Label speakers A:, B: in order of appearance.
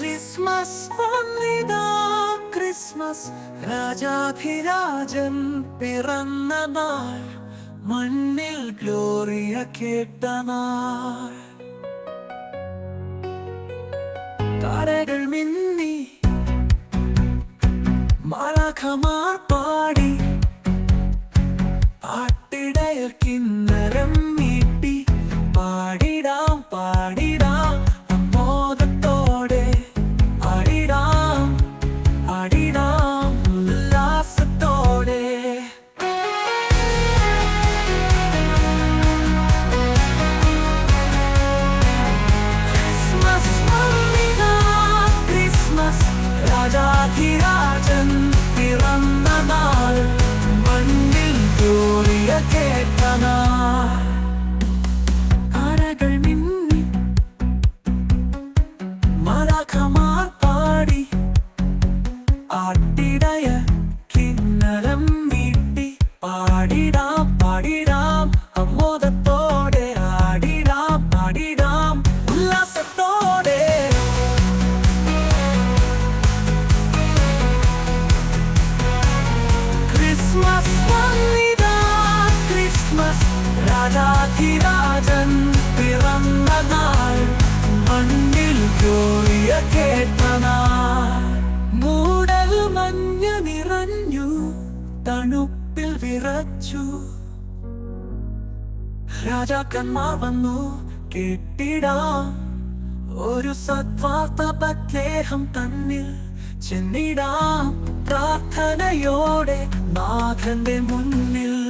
A: Christmas വന്നിതാ. Christmas രാജാധിരാജൻ പിറന്ന നാൾ. മണ്ണിൽ ഗ്ലോറിയ കേട്ട നാൾ. താരകൾ മിന്നി. മാലാഖമാർ പാടി. പാട്ടിടയ കിന്നരം മീട്ടി പാടിടാം പാടിടാം മലക്കമാർ പാടി ആട്ടിടയ കിന്നരം മീട്ടി പാടിടാം പാടിടാം അമോദത്തോടെ ആടിടാം പാടിടാം ഉല്ലാസത്തോടെ ക്രിസ്മസ് വന്നിതാ ക്രിസ്മസ് രാജാധിരാജൻ പിറന്ന നാൾ തണുപ്പിൽ വിറച്ചു. രാജാക്കന്മാർ വന്നു കെട്ടിടാം. ഒരു സത്വാർത്ത ബത്ലേഹം തന്നിൽ ചെന്നിടാം പ്രാർത്ഥനയോടെ നാഥന്റെ മുന്നിൽ.